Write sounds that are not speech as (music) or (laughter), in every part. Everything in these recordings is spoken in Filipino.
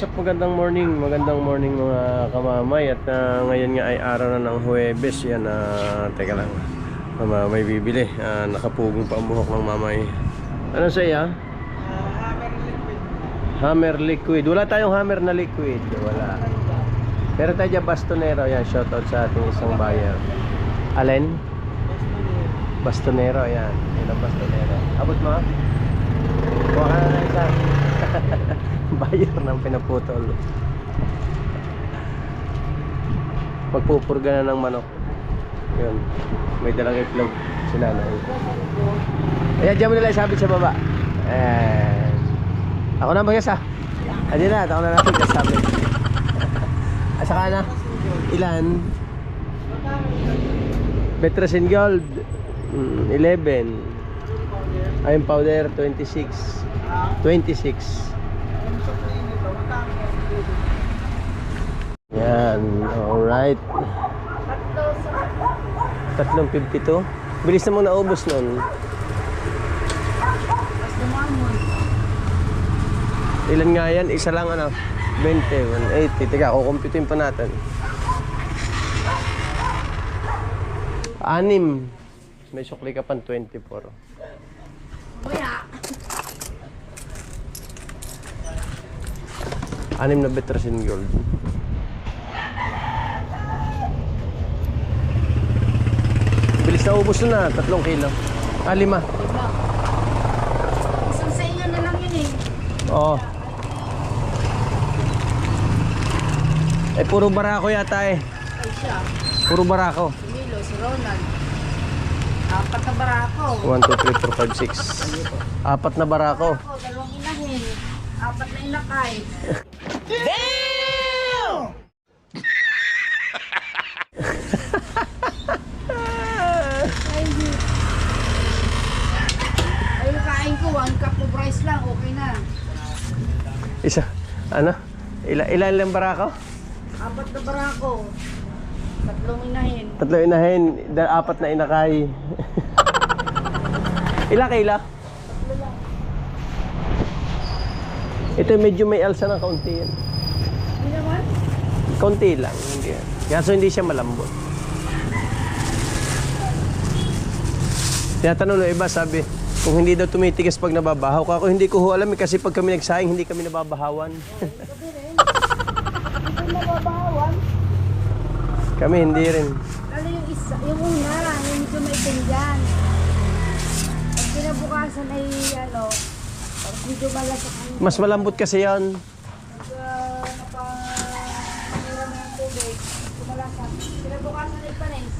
what's up? Magandang morning, magandang morning mga kamamay. At ah, ngayon nga ay araw na ng Huwebes. Yan, ah, teka lang. Mamamay bibili, Ah, nakapugong pa ang buhok ng mamay. Ano sa iya? Hammer liquid. Wala tayong hammer na liquid. Wala. Pero tayo dyan bastonero. Yan, shoutout sa ating isang buyer. Allen? Bastonero, yan Yan ang bastonero. Abot mo? Kuha ka na isa (laughs) Buyer ng pinaputol. Magpupurga na ng manok. Yun. May dalang itlog si nanay. Ayan, dyan mo nila isabit sa baba. Eh, Ako na mag-isa Ayan na, ako na natin kasabi At saka na Ilan? Betrasin Gold. Mm, 11 Ayun powder 26 26 Yan, alright. Tatlong 52 Bilis namang naubos nun. Ilan nga yan? Isa lang ano? 20, 180 Teka, kukumputin pa natin. Anim. May sukli ka pang 24 Anim na Betrasin Gold Bilis na ubos na, tatlong kilo Ah, lima Isang saingan na lang yun eh. Oo Eh, puro barako yata eh Ay siya, Puro barako si Milo, si Ronald. Apat na barako. 1, 2, 3, 4, 5, 6 Apat na barako Ako, dalawang inahin. Apat na inakay. Ay, di. Ay, yung kain ko, one cup of rice lang, okay na. Isa, ano? Ila, ilan lang barako? Apat na barako. Tatlong inahin. Tatlo inahin, da- apat na inakay. (laughs) Ila kaila? Ito medyo may alsa ng kaunti yan. Hindi naman. Kaunti lang, hindi yan. Kaso hindi siya malambot. (laughs) Tinatanong ng iba, sabi, kung hindi daw tumitigas pag nababahaw ka, ako hindi ko ho alam eh, kasi pag kami nagsaing, hindi kami nababahawan. Hindi (laughs) mababawan. kami hindi rin. Lalo yung isa, yung una, yung medyo may tinggan. Pag kinabukasan ay ano, pag medyo malasak ang Mas malambot kasi yan. pag uh, napangira mo ng tubig, kumalasak. Kinabukasan ay panis.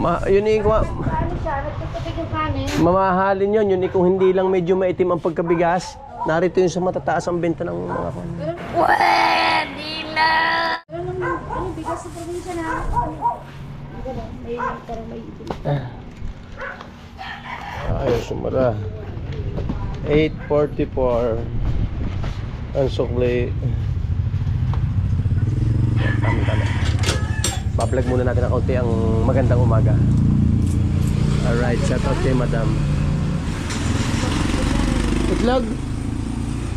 Ma, yun eh, ma- Ano siya, nagtutubig yung kanin. mamahalin yun. Yun eh, kung hindi lang medyo maitim ang pagkabigas, narito yung sa matataas ang benta ng mga kon. Pwede na! Pero nung, ano, bigas sa probinsya na, may, parang may itim. Ayos, sumara. 8.44 ang sukli. Tama, tama. Bablog muna natin ang kaunti ang magandang umaga. Alright, shout out kay madam. Itlog?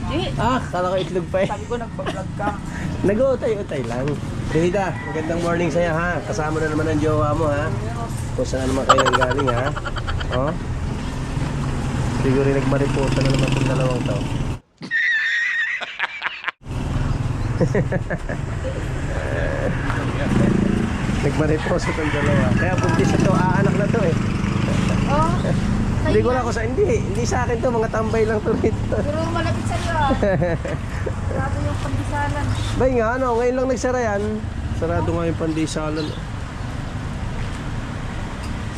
Di, Ah, kala ko itlog pa eh. sabi ko nagpa-vlog ka. (laughs) Nag-utay-utay lang. Rita, magandang morning sa'yo ha. Kasama na naman ang jowa mo ha. Kung saan naman kayo nang galing ha. Oh. Siguro nagmariposa na naman itong dalawang to. (laughs) nagmariposa itong dalawa. Kaya buntis ito, aanak na to eh. Oh, (laughs) Hindi ko lang ako sa, hindi, hindi sa akin to, mga tambay lang to rito. pero (laughs) malapit sa iyo. ah. Grabe yung pandisalan. Bay nga, ano, ngayon lang nagsara yan. Sarado nga yung pandisalan.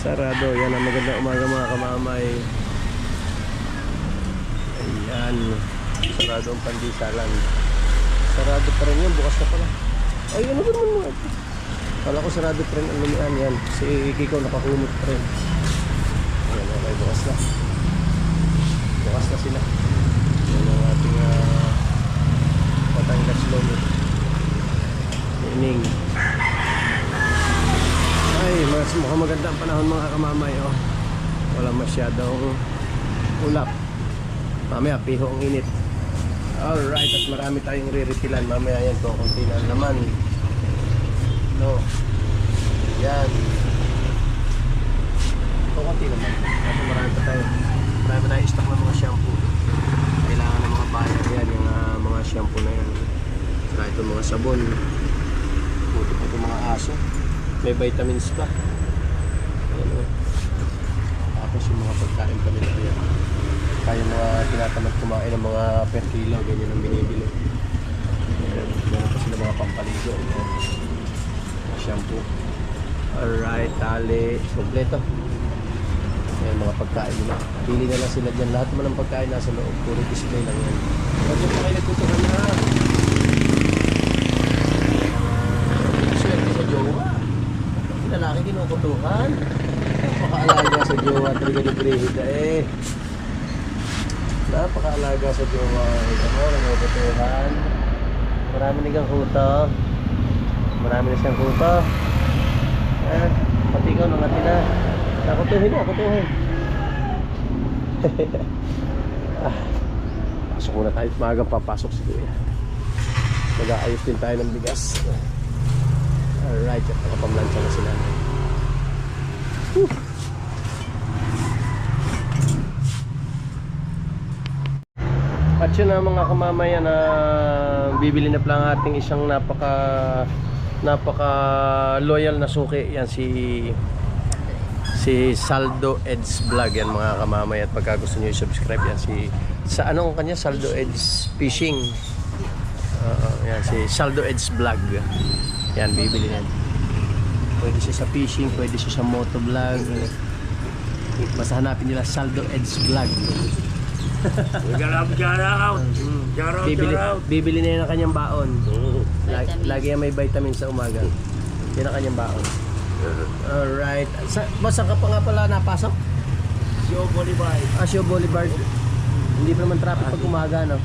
Sarado, yan ang magandang umaga mga kamamay. Ayan, sarado ang pandisalan. Sarado pa rin yan, bukas na pala. Ay, ano ba naman mga ito? Kala ko sarado rin ang lumian yan. Si Kiko nakakumot rin. Ayan, okay, bukas na. Bukas na sila. Yan ang ating uh, Batangas Lolo. Ining. Ay, mas mukhang maganda ang panahon mga kamamay. Oh. Wala masyadong ulap. Mamaya, piho ang init. Alright, at marami tayong riritilan. Mamaya yan ko, konti na ang laman. No. Yan. Ito, konti naman. Kasi marami pa tayo. Marami pa tayong stock ng mga shampoo. Kailangan ng mga bayan yan, yung ah, mga shampoo na yan. Saka ito mga sabon. Buti pa ito mga aso. May vitamins pa. Ayan o. Tapos yung mga pagkain pa nila yan. Kaya mga tinatamad kumain ng mga per kilo, ganyan ang binibili. Meron pa sila mga pampaligo. Ayan. Shampoo. Alright, tali. Kompleto. Ayan, mga pagkain nila. Pili na lang sila dyan. Lahat naman ng pagkain nasa loob. Puro display lang yan. Huwag po kayo nagtutukan na. Swerte sa jowa. Yung lalaki kinukutukan. Napakaalaga sa jowa talaga ni Brehida eh. Napakaalaga sa jowa. Ito mo, kinukutukan. Marami na kang kuto. Marami na siyang kuto. Eh, pati ikaw nangati na. Nakutuhin na, kutuhin. ah, (laughs) pasok muna tayo. Maagang papasok si Kuya. Mag-aayos din tayo ng bigas. Alright, at nakapamlansya na sila. Whew. At yun na mga kamamayan na bibili na pala ang ating isang napaka napaka loyal na suki yan si si Saldo Eds Vlog yan mga kamamay. At pagka gusto niyo i-subscribe yan si sa anong kanya? Saldo Eds Fishing. Oo, yan si Saldo Eds Vlog. Yan bibili yan. Pwede siya sa fishing pwede siya sa moto vlog. Basta hanapin nila Saldo Eds Vlog. Shout out, shout out. Bibili, bibili na yan ang kanyang baon lagi, lagi yan may vitamin sa umaga yan ang kanyang baon alright sa, basta ka pa nga pala napasok Show Bolivar. Asio Boulevard. Hindi pa naman traffic pag umaga, no?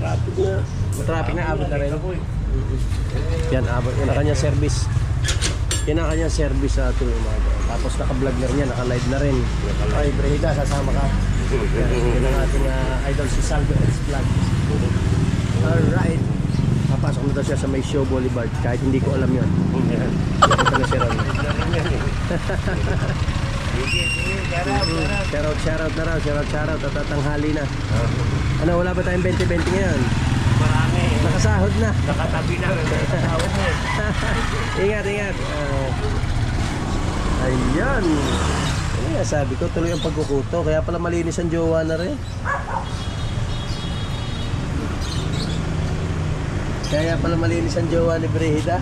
Traffic na. Traffic na, abot na rin. Eh. Yan, abot. Yan ang kanyang service. Yan ang kanyang service sa tuwing umaga. Tapos naka-vlog na rin yan, naka-live na rin. Ay, Brehida, sasama ka. (laughs) Yan, yan ang ating ah, idol si Saldo X Vlog. (laughs) Alright. Papasok na daw siya sa may show Boulevard. Kahit hindi ko alam yun. Ito na siya ron. Shoutout, shoutout na raw. Shoutout, shoutout. At tatanghali na. Ano, wala ba tayong 20-20 ngayon? Marami. Nakasahod na. Nakatabi na. Nakatawag mo. ingat, ingat. Ah, ayan. Ano nga sabi ko, tuloy ang pagkukuto. Kaya pala malinis ang jowa na rin. Kaya pala malinis ang jowa ni Brehida.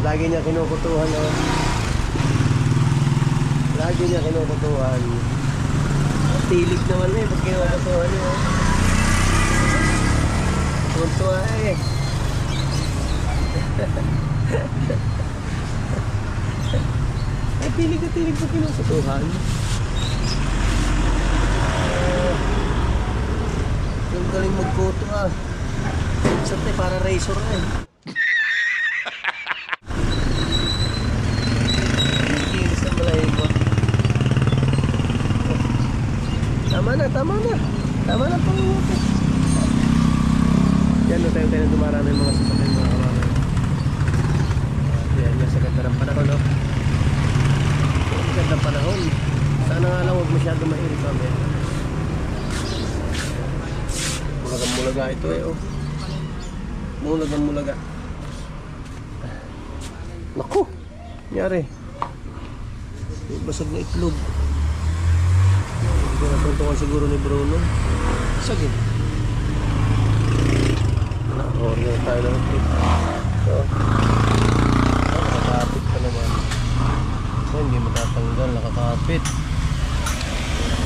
Lagi niya kinukutuhan. Oh. Lagi niya kinukutuhan. Tilig naman eh, pag kinukutuhan niya. oh. Tuntua eh. (laughs) Ay, tilig na tilig pa kinukutuhan. Ah, yung galing magkuto ah. Sa te, para razor na eh. Kikinis na malahin ko. Tama na, tama na. Tama na panguto. Yan, no, tayo tayo dumarami mga sasakyan mga kamamay. Yan, yan sa ganda ng panahon, no? Ganda ng panahon. Sana nga lang huwag masyado mainit mamaya. Mulagang mulaga ito eh, oh. Mulagang mulaga. Naku! Nangyari. Basag na itlog. Hindi natuntungan siguro ni Bruno. Sagin. Na-order tayo ng itlog. So, nakakapit pa naman. So, hindi matatanggal, nakakapit.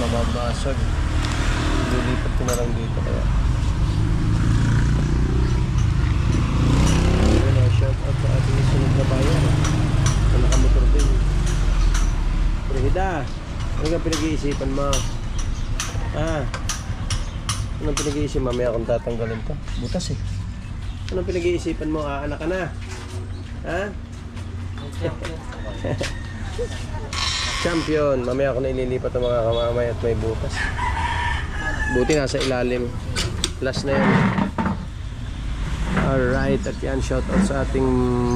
Mababasag. Lilipat ko na lang dito kaya. Ayun na, shout out sa ating sunod na bayan. Na nakamotor din. Brehida, ano ka pinag-iisipan mo? Ah, anong pinag-iisipan? Mamaya akong tatanggalin to. Butas eh. Anong pinag-iisipan mo? Ah, anak ka na? Ha? (laughs) Champion. Mamaya ako na ililipat ng mga kamamay at may butas. Buti nasa ilalim. Last na yan. Alright, at yan, shoutout sa ating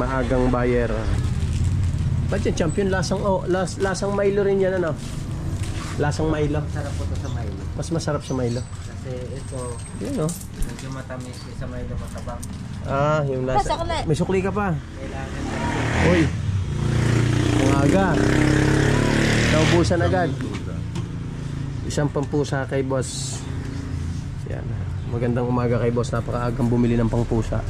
maagang buyer. Ba't yan, champion? Lasang, oh, las, lasang Milo rin yan, ano? Lasang Milo. Sarap po to sa Milo. Mas masarap sa Milo. Kasi ito, Yun, oh. medyo matamis yung sa Milo matabang. Ah, yung lasa. Pasakli. May sukli ka pa. Kailangan Uy. Ang aga. Naubusan agad. Isang pampusa kay boss. Yan. Magandang umaga kay boss. Napakaagang bumili ng pangpusa. (laughs)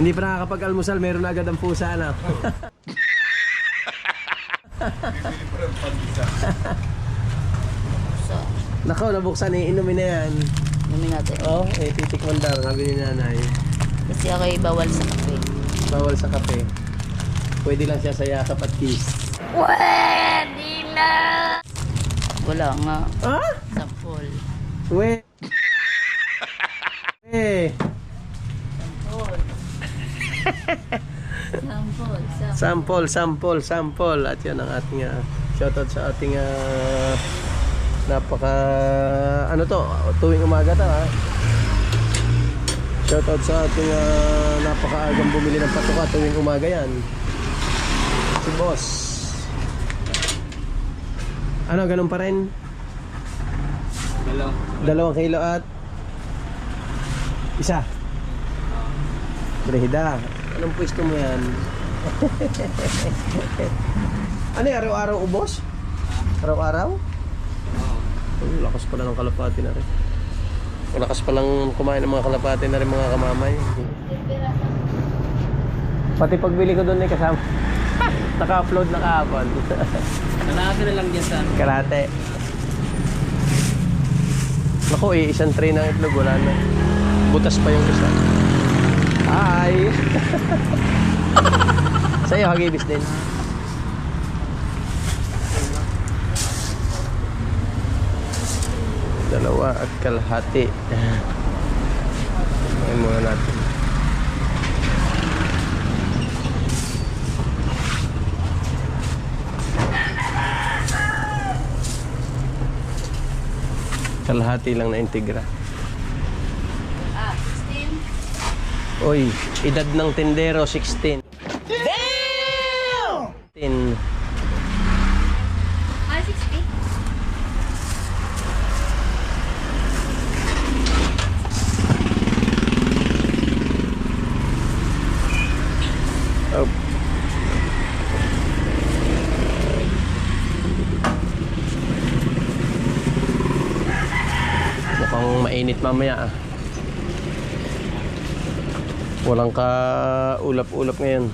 Hindi pa nakakapag-almusal, meron agad ang pusa ano? (laughs) na. Nako, nabuksan eh, inumin na yan. Inumin natin. Oh, eh, titikman daw, sabi ni nanay. Kasi ako ay bawal sa kape. Bawal sa kape. Pwede lang siya sa yakap at kiss. Wala nga. Ah? Sampol. We. (laughs) Eh, Sampol. Sampol. sample, sample, sample. At yan ang ating uh, shoutout sa ating ah, napaka ano to, tuwing umaga to ha. Shoutout sa ating uh, napakaagang bumili ng patuka tuwing umaga yan. Si boss. Ano, ganun pa rin? Hello. Dalawang kilo at isa. Brehida. Anong pwesto mo yan? (laughs) ano yung araw-araw ubos? Araw-araw? Oh, lakas pala ng kalapati na rin. Lakas palang kumain ng mga kalapati na rin mga kamamay. Pati pagbili ko doon eh kasama. Naka-upload na kahapon. Nalaki na lang dyan sa Karate. Naku eh, isang tray ng itlog, wala na. Butas pa yung isa. Hi! (laughs) Sa'yo, hagibis din. Dalawa at kalahati. Ngayon muna natin. Kalahati lang na integra. Ah, 16. Oy, edad ng tendero 16. Damn! 10. Ah, 60? Oh. Mukhang mainit mamaya ah. Walang ka ulap-ulap ngayon.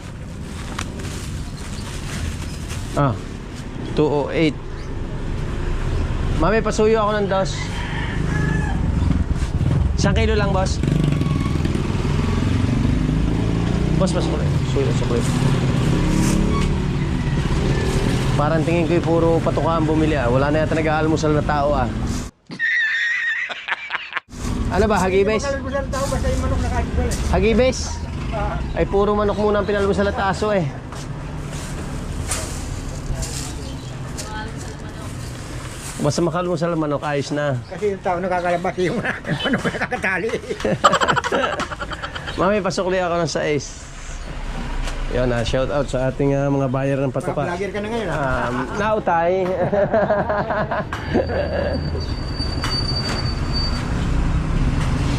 Ah, 208. Mami, pasuyo ako ng dos. Isang kilo lang, boss. Boss, mas kulay. Suyo sa kulay. Parang tingin ko yung puro patukaan bumili ah. Wala na yata nag-aalmusal na tao ah. Ano ba, hagibes? Hagibes? Ay puro manok muna ang pinalmusal at aso eh. Basta makalmusal ang manok, ayos na. Kasi yung tao nakakalabas yung (laughs) ano pa nakakatali. (laughs) Mami, pasukli ako ng sais. Yun ah, shout out sa ating ah, mga buyer ng patuka. Vlogger ka na ngayon. Um, nautay. (laughs)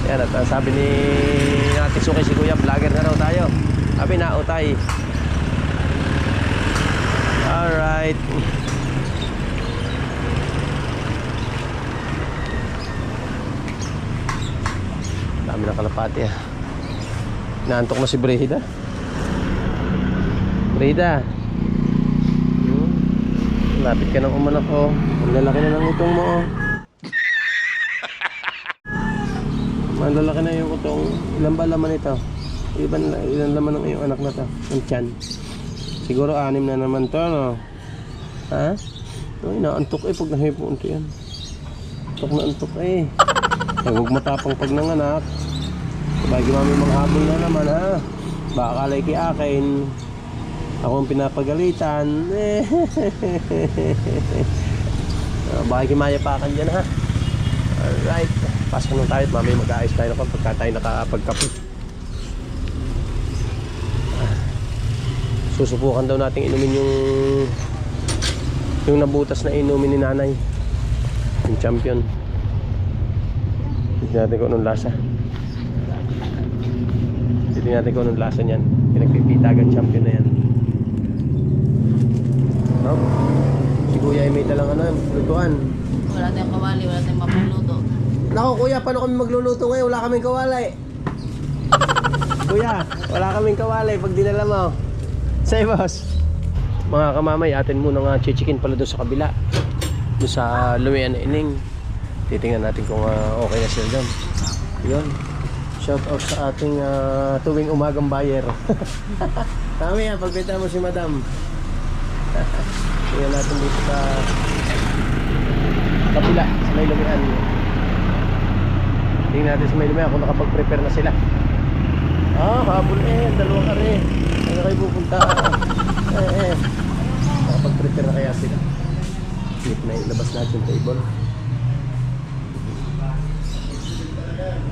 Yan at ah, sabi ni Ate Suki si Kuya, vlogger na raw tayo. Sabi nautay. Alright. Dami na kalapati ah. Naantok na si. Brehida. Hmm. Lapit ka ng umanak oh. Ang lalaki na ng utong mo oh. Ang lalaki na yung utong. Ilan ba laman ito? Ilan, ilan laman ng iyong anak na to? Ang tiyan. Siguro anim na naman to, no? Ha? Uy, naantok eh pag nahipunto yan. Antok na antok eh. Ay, (laughs) huwag matapang pag nanganak. Sabay mami mga habol na naman ha. Baka kalay kay akin. Ako ang pinapagalitan. Eh. (laughs) Baka kimayapakan dyan ha. Alright. Pasok nung tayo at mamaya mag-aayos tayo na pagka tayo nakapagkape. Ah. Susubukan daw nating inumin yung yung nabutas na inumin ni nanay. Yung champion. Tignan natin kung anong lasa. Tignan natin kung anong lasa niyan. Pinagpipitagan champion na yan. No? Si Kuya ay may dalang ano, lutuan. Wala tayong kawali, wala tayong mapuluto. Nako kuya, paano kami magluluto ngayon? Wala kaming kawalay. (laughs) kuya, wala kaming kawalay pag dinala mo. Say boss. Mga kamamay, atin muna nga chichikin pala doon sa kabila. Doon sa Lumian Ining. Titingnan natin kung ah, okay na sila doon. Yun. Shout out sa ating ah, tuwing umagang buyer. (laughs) Tama yan, pagbenta mo si madam. (laughs) Tingnan natin dito sa kabila, sa may Lumian. Tingnan natin sa may Lumian kung nakapag-prepare na sila. Ah, habol eh, dalawang kare. Ano kayo pupunta? (laughs) Eh, eh. Nakapag-prepare na kaya sila. Wait na ilabas natin yung table.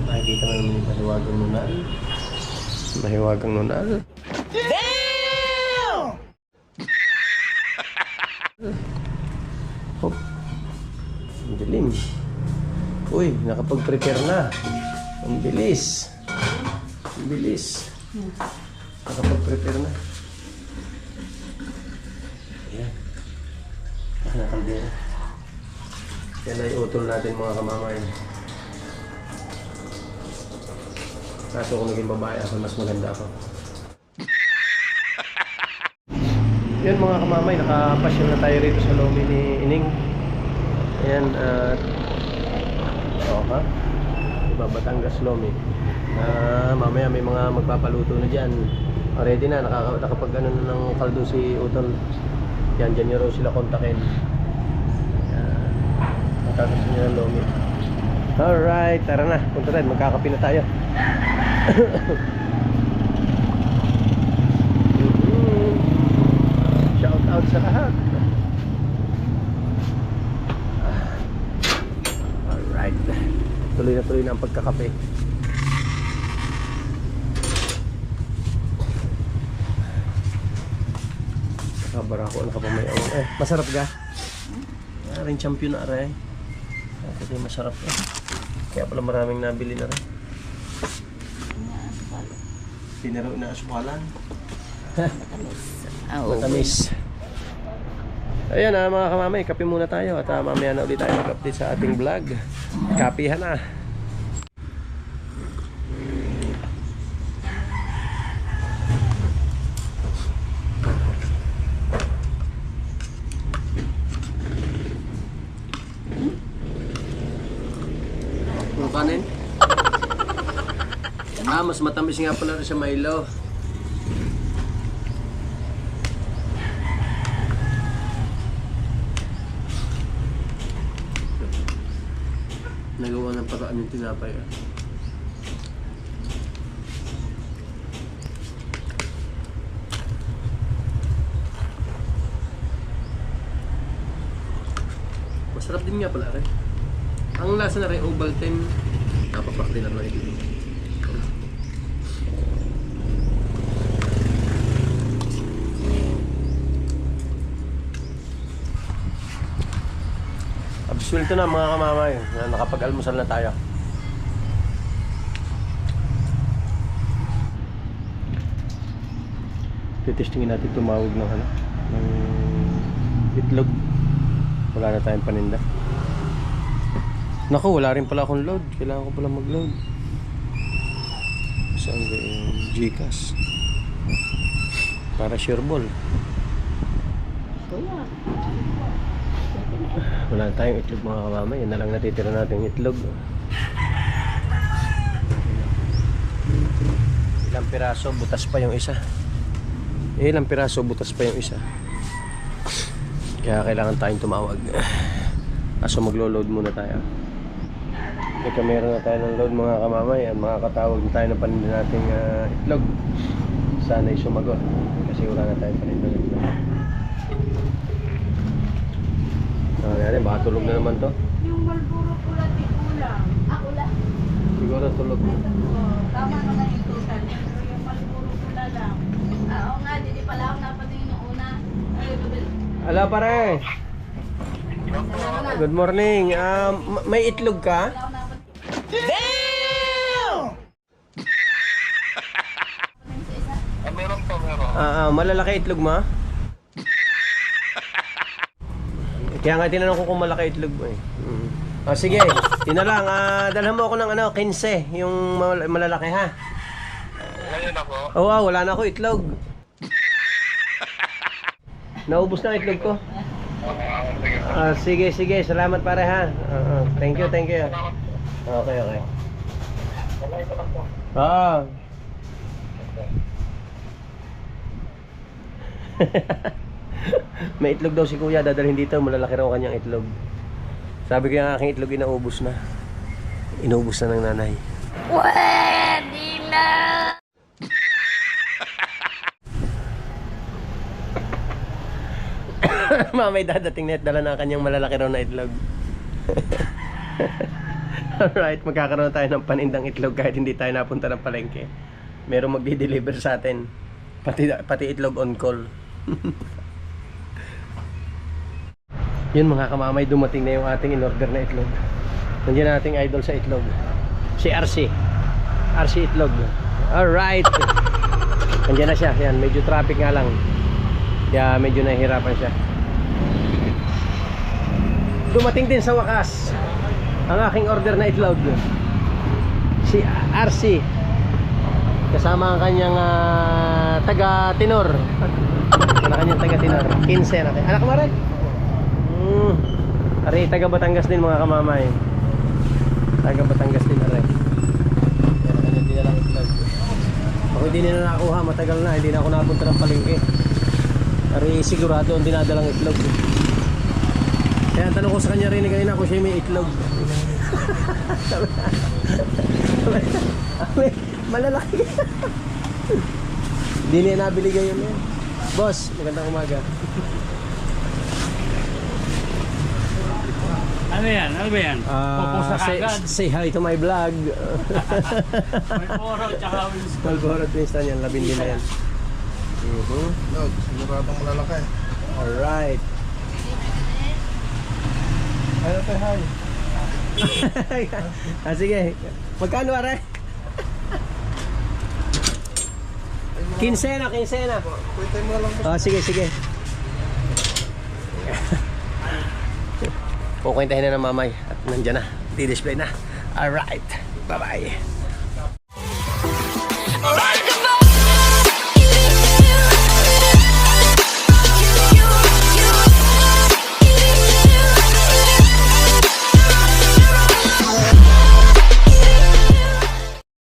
Nakikita mo naman yung mahiwagang nunal. Mahiwagang nunal. Damn! Hop. Ang dilim. Uy, nakapag-prepare na. Ang bilis. Ang bilis. Nakapag-prepare na. Ayan. Ah, nakaldera. Yan ay utol natin mga kamamay. Kaso kung naging babae ako, mas maganda ako. (laughs) Yan mga kamamay, nakapasyon na tayo rito sa Lomi ni Ining. Ayan, oh, ha? Iba Batangas Lomi. Ah, mamaya may mga magpapaluto na dyan. Ready na, nakaka, nakapag ano na ng kaldo si Utol. Yan, dyan nyo raw sila kontakin. Yan. Matatasin nyo ng Lomi. Alright, tara na. Punta tayo, magkakapi na tayo. (coughs) Shout out sa lahat. Ah. Alright. Tuloy na tuloy na ang pagkakape. Nakabara ko, nakapamayaw. Eh, masarap ga? Ah, rin champion na aray. Ah, Kasi masarap eh. Kaya pala maraming nabili na rin. Pinaro na aswalan. Ah, oo. Matamis. Ayan ah, mga kamamay, kape muna tayo at ah, mamaya na ulit tayo mag-update sa ating vlog. Kapihan na. Yung kanin? (laughs) Ah, mas matamis nga pala rin sa Milo. Paraan yung tinapay. Ah. Masarap din nga pala rin. Ang lasa na rin, Ovaltine, napapak din naman ito. Absuelto na mga kamamay, na nakapag-almusal na tayo. Titestingin natin tumawag ng ano, ng itlog. Wala na tayong paninda. Naku, wala rin pala akong load. Kailangan ko pala mag-load. Saan ba yung Gcash? Para sure ball. Kuya. Wala tayong itlog mga kamamay. Yan na lang natitira natin itlog. Ilang piraso, butas pa yung isa. Ilang piraso, butas pa yung isa. Kaya kailangan tayong tumawag. Kaso maglo-load muna tayo. May kamera na tayo ng load mga kamamay. At makakatawag na tayo ng paninda nating ah, itlog. Sana'y sumagot. Kasi wala na tayong paninda ng itlog. Ah, yan, baka tulog na naman to. Yung Marlboro pula, di kulang. Ah, ulan. Siguro tulog. Oh, tama naman yung total. Pero yung Marlboro pula lang. Ah, Oo nga, hindi pala ako napatingin yung una. Ala pare. Good morning. Um, ma- may itlog ka? Napatingin. Ah, ah, malalaki itlog mo? Kaya nga tinanong ko kung malaki itlog mo eh. Mm. Ah, sige, yun na lang. Ah, dalhan mo ako ng ano, 15, yung mal- malalaki ha. Ngayon ako, Oo, ah, wala na ako itlog. Naubos na ang itlog ko. Ah, sige, sige. Salamat pare ha. Ah, ah. thank you, thank you. Okay, okay. Ah. (laughs) (laughs) May itlog daw si kuya, dadalhin dito, malalaki raw kanyang itlog. Sabi ko yung aking itlog inaubos na. Inubos na ng nanay. Pwede na! (laughs) Mamay dadating net dala na kanyang malalaki raw na itlog. (laughs) Alright, magkakaroon tayo ng panindang itlog kahit hindi tayo napunta ng palengke. Merong magdi-deliver sa atin. Pati, pati itlog on call. Yun mga kamamay, dumating na yung ating in-order na itlog. Nandiyan nating idol sa itlog. Si RC. RC itlog. Alright. (laughs) Nandiyan na siya. Yan, medyo traffic nga lang. Kaya medyo nahihirapan siya. Dumating din sa wakas ang aking order na itlog. Si RC. Kasama ang kanyang ah, taga-tinor. Ang kanyang taga-tinor. 15 na. Anak mo rin? Ari, taga Batangas din mga kamamay. Taga Batangas din ari. Yan ang kanyang dinalang itlog. Ako hindi nila nakakuha, matagal na, hindi na ako napunta ng palengke. Ari sigurado ang dinadalang itlog. Kaya tanong ko sa kanya rin kanina kung siya may itlog. Malalaki. Hindi niya nabili ngayon eh. Boss, magandang umaga. Ano yan? Ano ba yan? Pupusa Ah, say, agad. say hi to my vlog. (laughs) May poro, tsaka wins. Malboro Twinston yan, labindi na yan. Mhm. Log, siguradong malalaki. Alright. Ano tayo, hi? (laughs) ah, sige. Magkano aray? Kinsena, kinsena. Pwede mo lang. Ah, sige, sige. Kukwentahin na ng mamay at nandyan na. Di-display na. Alright. Bye-bye. Alright.